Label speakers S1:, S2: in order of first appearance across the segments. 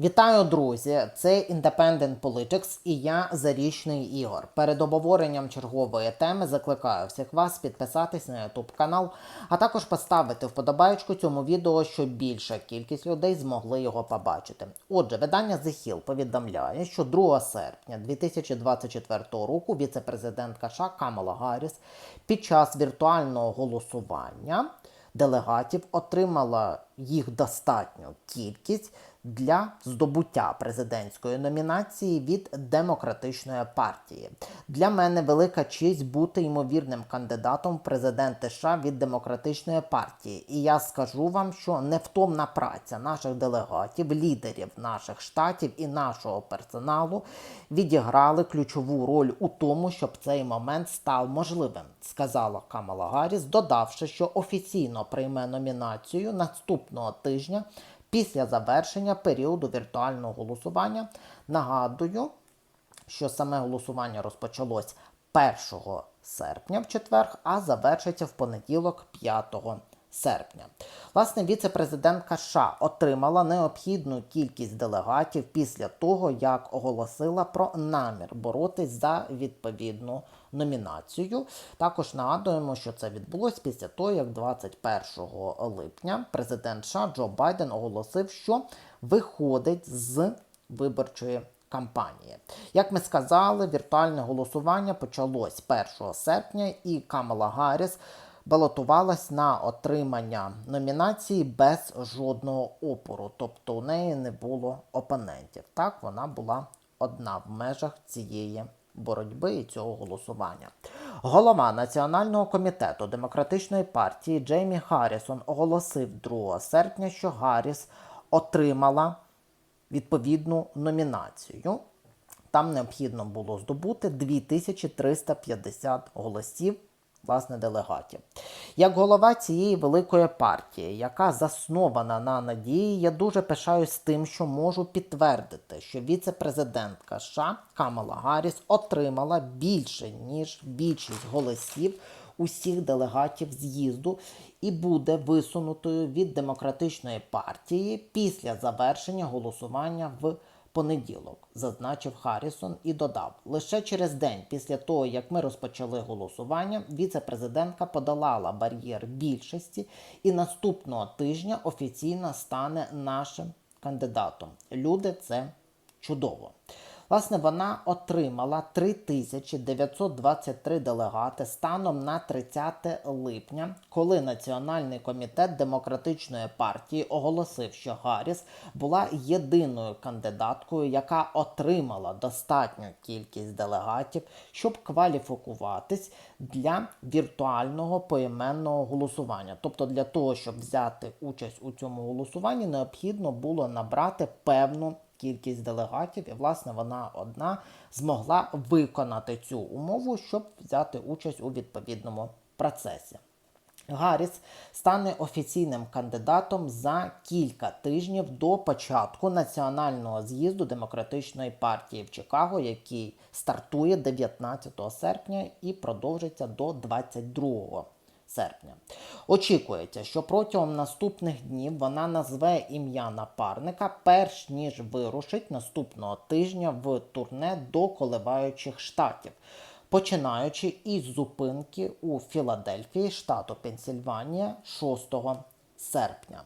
S1: Вітаю, друзі! Це Independent Politics і я Зарічний Ігор. Перед обговоренням чергової теми закликаю всіх вас підписатись на YouTube канал, а також поставити вподобайку цьому відео, щоб більша кількість людей змогли його побачити. Отже, видання The Hill повідомляє, що 2 серпня 2024 року віце-президентка США Камала Гарріс під час віртуального голосування делегатів отримала їх достатню кількість для здобуття президентської номінації від демократичної партії. Для мене велика честь бути ймовірним кандидатом в президенти США від демократичної партії. І я скажу вам, що невтомна праця наших делегатів, лідерів наших штатів і нашого персоналу відіграли ключову роль у тому, щоб цей момент став можливим, сказала Камала Гарріс, додавши, що офіційно прийме номінацію наступного тижня після завершення періоду віртуального голосування. Нагадую, що саме голосування розпочалось 1 серпня в четвер, а завершиться в понеділок 5 серпня. Власне, віце-президентка США отримала необхідну кількість делегатів після того, як оголосила про намір боротись за відповідну номінацію. Також нагадуємо, що це відбулось після того, як 21 липня президент США Джо Байден оголосив, що виходить з виборчої кампанії. Як ми сказали, віртуальне голосування почалось 1 серпня, і Камала Гарріс балотувалась на отримання номінації без жодного опору, тобто у неї не було опонентів. Так, вона була одна в межах цієї боротьби і цього голосування. Голова Національного комітету демократичної партії Джеймі Харрісон оголосив 2 серпня, що Гарріс отримала відповідну номінацію. Там необхідно було здобути 2350 голосів власне делегатів. Як голова цієї великої партії, яка заснована на надії, я дуже пишаюсь тим, що можу підтвердити, що віце-президентка США Камала Гарріс отримала більше ніж більшість голосів усіх делегатів з'їзду і буде висунутою від демократичної партії після завершення голосування в понеділок, зазначив Харрісон і додав: лише через день після того, як ми розпочали голосування, віце-президентка подолала бар'єр більшості і наступного тижня офіційно стане нашим кандидатом. Люди, це чудово. Власне, вона отримала 3923 делегати станом на 30 липня, коли Національний комітет демократичної партії оголосив, що Гарріс була єдиною кандидаткою, яка отримала достатню кількість делегатів, щоб кваліфікуватись для віртуального поіменного голосування. Тобто, для того, щоб взяти участь у цьому голосуванні, необхідно було набрати певну кількість делегатів, і, власне, вона одна змогла виконати цю умову, щоб взяти участь у відповідному процесі. Гарріс стане офіційним кандидатом за кілька тижнів до початку національного з'їзду демократичної партії в Чикаго, який стартує 19 серпня і продовжиться до 22 серпня. Очікується, що протягом наступних днів вона назве ім'я напарника, перш ніж вирушить наступного тижня в турне до коливаючих штатів. Починаючи із зупинки у Філадельфії, штату Пенсільванія 6 серпня.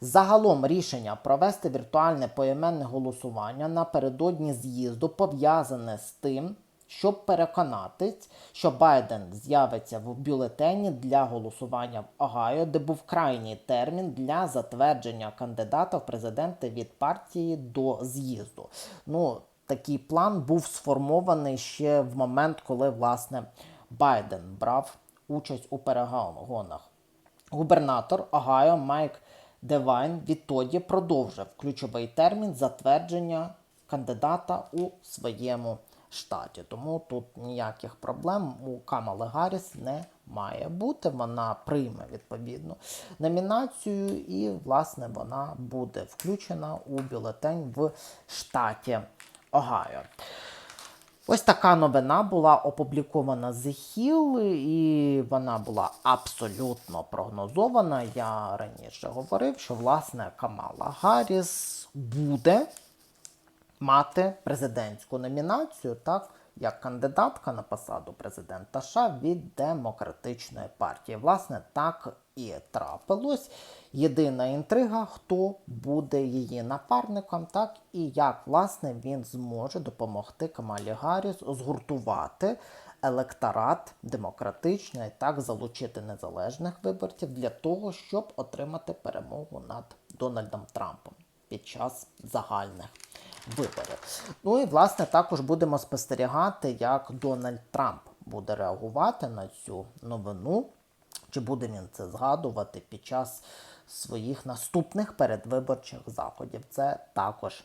S1: Загалом рішення провести віртуальне поіменне голосування напередодні з'їзду пов'язане з тим, щоб переконатись, що Байден з'явиться в бюлетені для голосування в Огайо, де був крайній термін для затвердження кандидата в президенти від партії до з'їзду. Ну, такий план був сформований ще в момент, коли власне Байден брав участь у перегонах. Губернатор Огайо Майк Девайн відтоді продовжив ключовий термін затвердження кандидата у своєму штаті. Тому тут ніяких проблем у Камали Гарріс не має бути. Вона прийме відповідну номінацію, і, власне, вона буде включена у бюлетень в штаті Огайо. Ось така новина була опублікована з Hill, і вона була абсолютно прогнозована. Я раніше говорив, що власне Камала Гарріс буде мати президентську номінацію, так як кандидатка на посаду президента США від демократичної партії. Власне, так і трапилось. Єдина інтрига, хто буде її напарником, так і як власне він зможе допомогти Камалі Гарріс згуртувати електорат демократичний, так залучити незалежних виборців для того, щоб отримати перемогу над Дональдом Трампом під час загальних виборів. Ну і власне також будемо спостерігати, як Дональд Трамп буде реагувати на цю новину. Чи буде він це згадувати під час своїх наступних передвиборчих заходів? Це також